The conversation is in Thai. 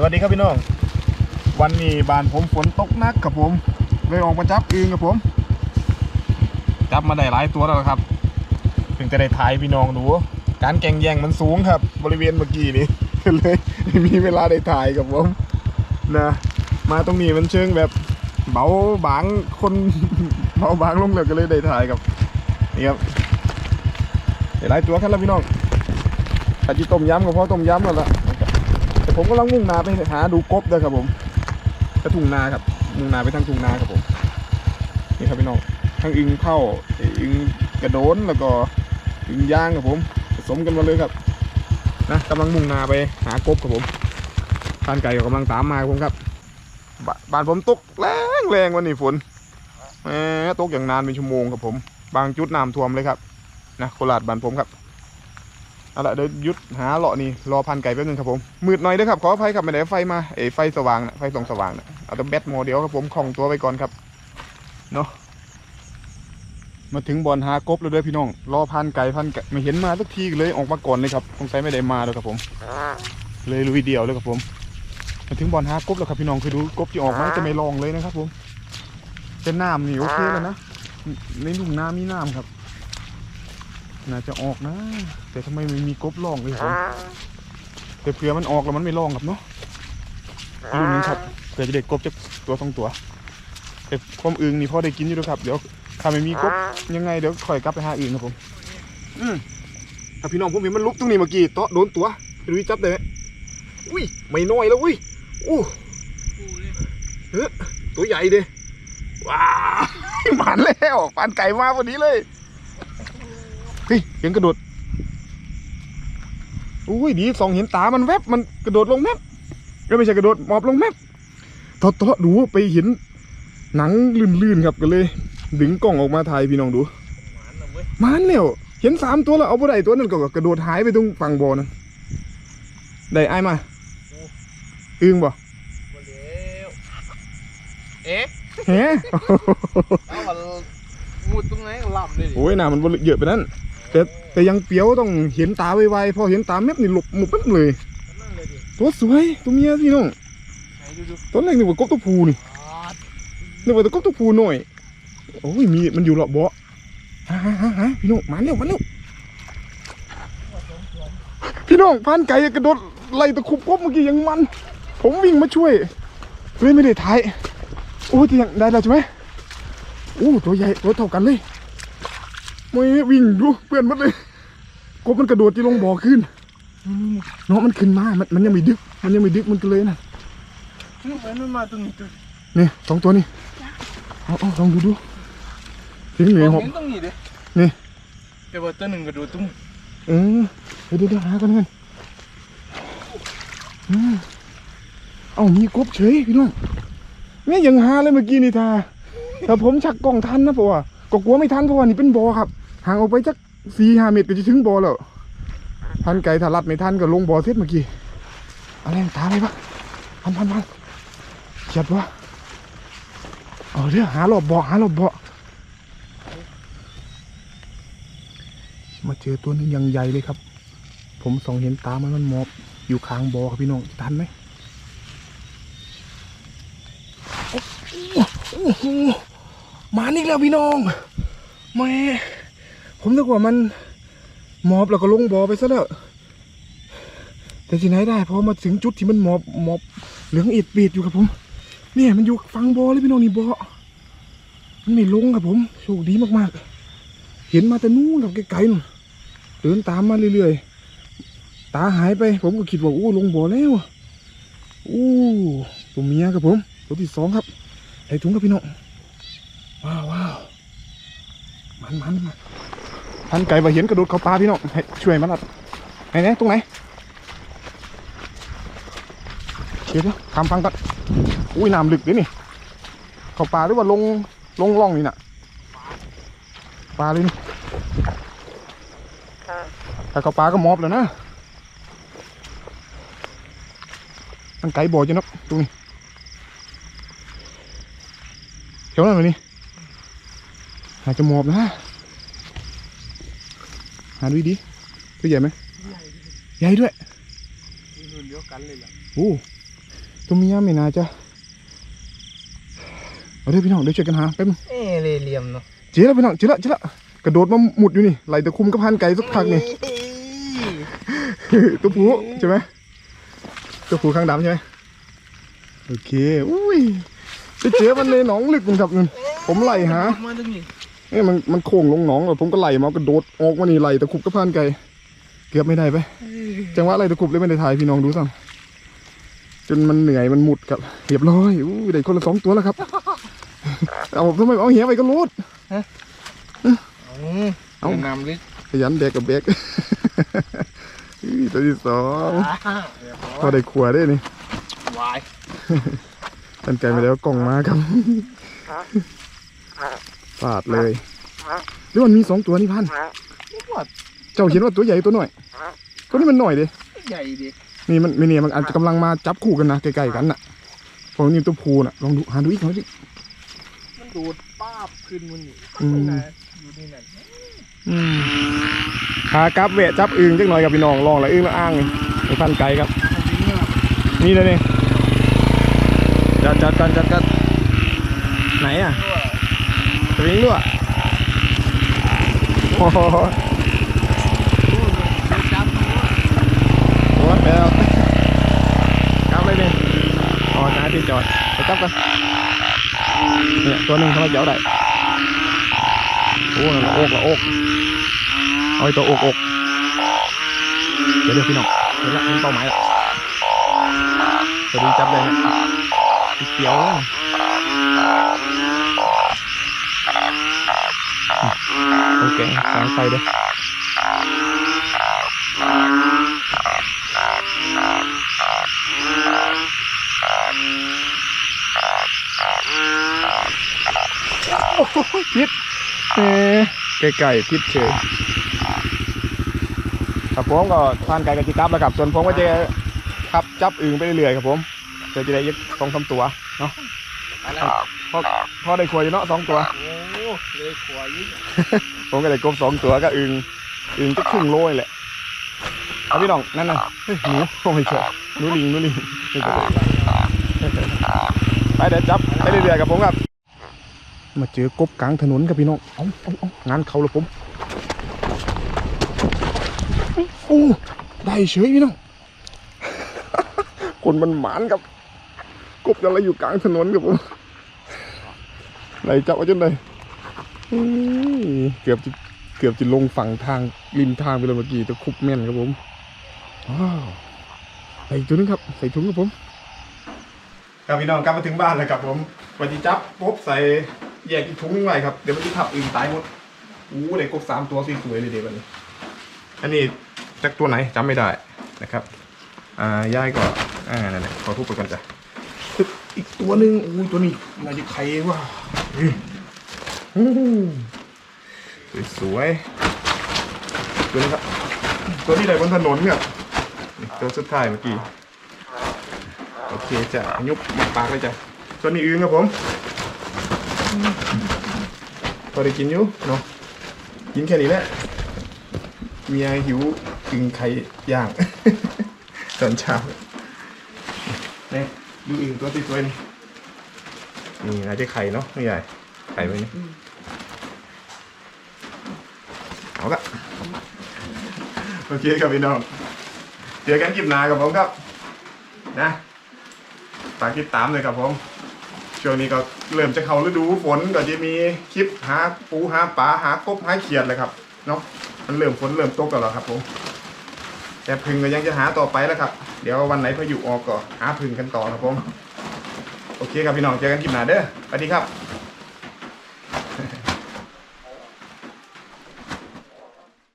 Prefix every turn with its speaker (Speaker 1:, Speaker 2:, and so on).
Speaker 1: สวัสดีครับพี่น้อง วันนี้บ้านผมฝนตกหนักครับผม เลยออกมาจับอึงครับผม จับมาได้หลายตัวแล้วครับ ถึงจะได้ถ่ายพี่น้องดู การแข่งแย่งมันสูงครับ บริเวณเมื่อกี้นี้เลยไม่มีเวลาได้ถ่ายครับผมนะมาตรงนี้มันเชิงแบบเบาบางคนเบาบางลงเลยก็เลยได้ถ่ายครับนี่ครับได้หลายตัวครับแล้วพี่น้องอาจจะต้มยำก็พอต้มยำกันละ ผมกำลังมุ่งนาไปหาดูกบด้วยครับผมกระทุ่งนาครับ มุ่งนาไปทางทุ่งนาครับผม นี่ครับพี่น้องทั้งอึงเข้าอึงกระโดนแล้วก็อึงย่างครับผมผสมกันมาเลยครับนะกำลังมุ่งนาไปหากบครับผมท่านไก่ก็กำลังตามมาครับผมครับบบ้านผมตกแรงแรงวันนี้ฝนแหมตกอย่างนานเป็นชั่วโมงครับผม บางจุดน้ำท่วมเลยครับนะโคราชบ้านผมครับ เอาละเดี๋ยวยุดหาเลาะนี่รอพันไก่แป๊บนึงครับผมมืดหน่อยด้อครับขออภัยครับไม่ได้ไฟมาเอ้ไฟสว่างนะไฟส่องสว่างนะเอาแต่แบตโมเดลครับผมของตัวไปก่อนครับเนาะมาถึงบอลหากบแล้วด้อพี่น้องรอพันไก่พันไก่ไม่เห็นมาสักทีเลยออกมาก่อนเลยครับสงสัยไม่ได้มาแล้วครับผม เลยลุยเดียวเลยครับผม มาถึงบอลหากบแล้วครับพี่น้องเคยดูกบที่ออกมาจะไม่ลองเลยนะครับผมเป็นน้ำนี่โอเคแล้วนะในลุ่มน้ำมีน้ำครับ น่าจะออกนะ แต่ทำไมไม่มีกบล่องเลยผมแต่เผื่อมันออกแล้วมันไม่ล่องครับเนาะรุ่นนี้ครับเผื่อจะได้กบจะตัวสองตัวแต่ความอึงนี่พอได้กินอยู่แล้วครับเดี๋ยวถ้าไม่มีกบยังไงเดี๋ยวค่อยกลับไปหาอื่นครับผม อืมถ้าพี่น้องผมเห็นมันลุกตรงนี้เมื่อกี้เตาะโดนตัวดูจับได้ไหมอุ้ยไม่น้อยแล้วอุ้ยอู้เฮ้ยตัวใหญ่เด้ว้าวหมันแล้วปานไก่มาพอดีเลย เฮ้ยเห็นกระโดดอุ้ยดีสองเห็นตามันแวบมันกระโดดลงแมปก็ไม่ใช่กระโดดหมอบลงแมปตอตอดูไปเห็นหนังลื่นๆครับก็เลย ดึงกล้องออกมาถ่ายพี่น้องดูมันแล้วเห็นสามตัวแล้วเอาไปได้ตัวนั้นก็กระโดดหายไปตรงฝั่งบ่อนั่นได้ไอ้ายมาอึ้งบ่
Speaker 2: เอ๊ะ
Speaker 1: แฮะ
Speaker 2: เอามันมุดตรงไหนก็ล่ำเลยดิ
Speaker 1: โอ้ยหน้ามันบ่เยอะไปนั้น แต่แต่ยังเปรียวต้องเห็นตาไวๆพอเห็นตาแมปนี่หลบหมุบแป๊บเลย
Speaker 2: นั่นเลย
Speaker 1: ตัวสวยตัวเมียพี่น้อง
Speaker 2: ไหนดูดู
Speaker 1: ตอนแรกนึกว่ากบตัวผู้นี่นึกว่าแต่กบตัวผู้หน่อยโอ้ยมีมันอยู่หรอบเบาะฮะฮะฮะฮะพี่น้องมาเร็วมาเร็วพี่น้องพันไก่กระโดดไล่ตะคุบกบเมื่อกี้ยังมัน ผมวิ่งมาช่วยเลยไม่ได้ถ่ายโอ้ยแต่ยังได้แล้วใช่ไหมโอ้ตัวใหญ่ตัวเท่ากันเลย ม่วิ่งดูเพื่อนหมดเลยกบมันกระโดดที่ลงบ่อขึ้นเนาะมันขึ้นมา มันมันยังไม่ดึก มันยังไม่ดึกมันก็เลยนะ
Speaker 2: นี่มันไม่มาตรงนี้ตัว
Speaker 1: นี่สองตัวนี่เอาเอาลองดูดูถึงเหนื่อยหอบ
Speaker 2: เห็นตรงนี้ดิ
Speaker 1: นี่
Speaker 2: แต่ว่าตัวหนึ่งกระโดดตรง
Speaker 1: เออเดี๋ยวเดี๋ยวเดี๋ยวหากันกันอืมเอามีกบเฉยพี่น้องเนี่ยยังหาเลยเมื่อกี้นี่ทาแต่ผมชักกล้องทันนะเพราะว่าก็กลัวไม่ทันเพราะว่านี่เป็นบอครับ ห่างออกไปจักสี่ห้าเมตรก็จะถึงบอแล้วพันไก่ถลัดไม่ทันก็ลงบอเสร็จเมื่อกี้อะไรตามไปปะพันพันพันเขียดวะเอาเดี๋ยวหาหลบบ่อหาหลบบ่อมาเจอตัวนึงยังใหญ่เลยครับ ผมส่องเห็นตามันมันมอบอยู่ข้างบ่อครับพี่น้องทันไหมโอ้โหมานี่แล้วพี่น้องแม่ ผมนึกว่ามันหมอบแล้วก็ลงบ่อไปซะแล้ว แต่ที่ไหนได้พอมาถึงจุดที่มันหมอบหมอบเหลืองอิดปีดอยู่ครับผมเนี่ยมันอยู่ฟังบ่อเลยพี่น้องนี่บ่อมันไม่ลงครับผมโชคดีมากๆ เห็นมาแต่นู้นกับไกลๆเดินตามมาเรื่อยๆตาหายไป ผมก็คิดว่าโอ้ลงบ่อแล้วอู้ตัวเมียครับผมตัวที่สองครับใส่ถุงครับพี่น้องว้าวว้าวมันมันมัน พันไก่มาเห็นกระโดดเขาปลาพี่น้องให้ช่วยมันละไหนไหนตรงไหนเดี๋ยวนะทำฟังก่อนอุ้ยน้ำลึกเลยนี่เขาปลาหรือว่าลงลงร่องนี่น่ะปลาเลยนี่ถ้าเขาปลาก็มอบแล้วนะมันไกลบ่อจังนับตรงนี้เขียวนั่นเลยนี่อาจจะมอบนะ หาดูดีๆตัวใหญ่ไหมใหญ่ด้วย
Speaker 2: รุ่นเดียวกันเลยล่ะ
Speaker 1: โอ้ตัวเมียไม่น่าจะเอาเด้อพี่น้องเดี๋ยวช่วยกันหาแป๊บนึง
Speaker 2: เอ้เลยเหลี่ยมเนาะ
Speaker 1: เจ๊แล้วพี่น้องเจ๊ละเจ๊ละกระโดดมาหมุดอยู่นี่ไหลตะคุมกับพันไก่สักพักนี่ตัวผู้ใช่ไหมตัวผู้ข้างดำใช่ไหมโอเคอุ้ยไปเจอมันในหนองลึกมันครับนั่นผมไหลหา
Speaker 2: มาตรงนี้
Speaker 1: เนี่ยมันมันโค้งลงหนองเลยผมก็ไหลมากระโดดออกมานี่ไหลตะคุบกับพันไก่เกือบไม่ได้ไปจังหวะไหลตะคุบเลยไม่ได้ถ่ายพี่น้องดูสั่งจนมันเหนื่อยมันหมุดครับเรียบร้อยอู้ได้คนละสองตัวแล้วครับเอาทำไมเอาเหี้ยไปก็รูด
Speaker 2: เอา
Speaker 1: เอา
Speaker 2: นำลิตร
Speaker 1: ขยันแดกกับแบกอื้อตัวที่สองพอได้ขวได้นี่
Speaker 2: วาย
Speaker 1: กันไกลไปแล้วกล่องมาครับ ปาดเลยหรือมันมีสองตัวนี่พัน
Speaker 2: ว่า
Speaker 1: เจ้าเห็นว่าตัวใหญ่ตัวน้อย ตัวนี้มันหน่อยดิ
Speaker 2: ใหญ่ดิ
Speaker 1: นี่มันไม่เนี่ยมันอาจจะกำลังมาจับคู่กันนะใกล้ๆกันน่ะของนี่ตัวพูน่ะลองดูหาดูอีกหน่อยดิ
Speaker 2: มันดูดป้าบขึ้นมันนี่
Speaker 1: อืม
Speaker 2: นะอยู่นี่นั่น
Speaker 1: ขากลับเวะจับอึงจักหน่อยกับพี่น้องลองละอึงละอ้างนี่ไปพันไกลครับ นี่เลยนี่จัดจัดกันจัดกันไหนอะ สวิงด้วยโอ้โห
Speaker 2: จับ
Speaker 1: โอ้ยไปแล้วกลับเลยนี่อ๋อหาที่จอดไปจับกันเนี่ยตัวหนึ่งเขามาเจ้าได้ โอ้นั่นละโอกละโอกเอาไอ้ตัวโอกอกเดี๋ยวเดี๋ยวพี่น้องเห็นละเห็นเป้าหมายละตัวนี้จับเลยนะอีเขียวเลยโอเคสางไฟเลยโอ้โหพิษเอ๊ไก่ๆพิษเฉยครับผมก็ทานไก่กับจิกับแล้วครับ ส่วนผมก็จะขับจับอึ่งไปเรื่อยๆครับผมเดี๋ยวจะได้ยักสองสามตัวเนาะ
Speaker 2: ไปแล้ว
Speaker 1: พอพอได้ขวดอยู่เนาะสองตัว
Speaker 2: โอ้ เลยขวายิ่ง
Speaker 1: ผมก็ได้กบสองตัวก็อึงอึงจะครึ่งโลนี่แหละเอาพี่น้องนั่นน่ะเฮ้ยหนูโอ้ยเฉยหนูลิงหนูลิงนี่ไปเดี๋ยวจับไปเรื่อยๆกับผมครับ มาเจอกบกลางถนนครับพี่น้องเอาเอาเอางานเขาแล้วผมโอ้ได้เฉยพี่น้องคนมันหมานครับกบจะอะไรอยู่กลางถนนกับผมไหนจับเอาจนได้อุ้ย เกือบจะเกือบจะลงฝั่งทางริมทางไปเลยเมื่อกี้แตะคุบแม่นครับผมว้าวใส่ถุงนึงครับ ใส่ถุงครับผมครับพี่น้องกลับมาถึงบ้านแล้วครับ ผมวันที่จับปุ๊บใส่แยกอีกถุงนึงไว้ครับเดี๋ยวมันจะทับอื่นตายหมดอู้ได้กบสามตัวสวยๆเลยเดี๋ยววันนี้ อันนี้จากตัวไหนจำไม่ได้นะครับ อ่าย่ายก็อ่านั่นแหละขอทุบไปก่อนจ้ะปึ๊บอีกตัวหนึ่งอุ้ยตัวนี้น่าจะไข่ว่ะเฮ้ย สวยๆตัวนี้ครับ ตัวที่ไหนบนถนนครับนี่ตัวสุดท้ายเมื่อกี้ โอเคจะยุบมาปากเลยจ้ะตัวนี้อึ้งครับผมพอได้กินอยู่เนาะกินแค่นี้แหละเมียหิวอึ้งไข่ย่าง ตอนเช้าเนี่ยดูอึ้งตัวที่สวยนี่นี่น่าจะไข่เนาะไม่ใหญ่ไข่ไว้นี่ เอาละโอเคครับพี่น้องเจอกันคลิปหน้ากับผมครับนะฝากติดตามเลยครับผมช่วงนี้ก็เริ่มจะเข้าฤดูฝนก็จะมีคลิปหาปูหาปลาหากบหาเขียดเลยครับเนาะมันเริ่มฝนเริ่มตกกันแล้วครับผมแต่พึ่งก็ยังจะหาต่อไปแล้วครับ เดี๋ยววันไหนพายุออกก็หาพึ่งกันต่อครับผมโอเคครับพี่น้องเจอกันคลิปหน้าเด้อสวัสดีครับ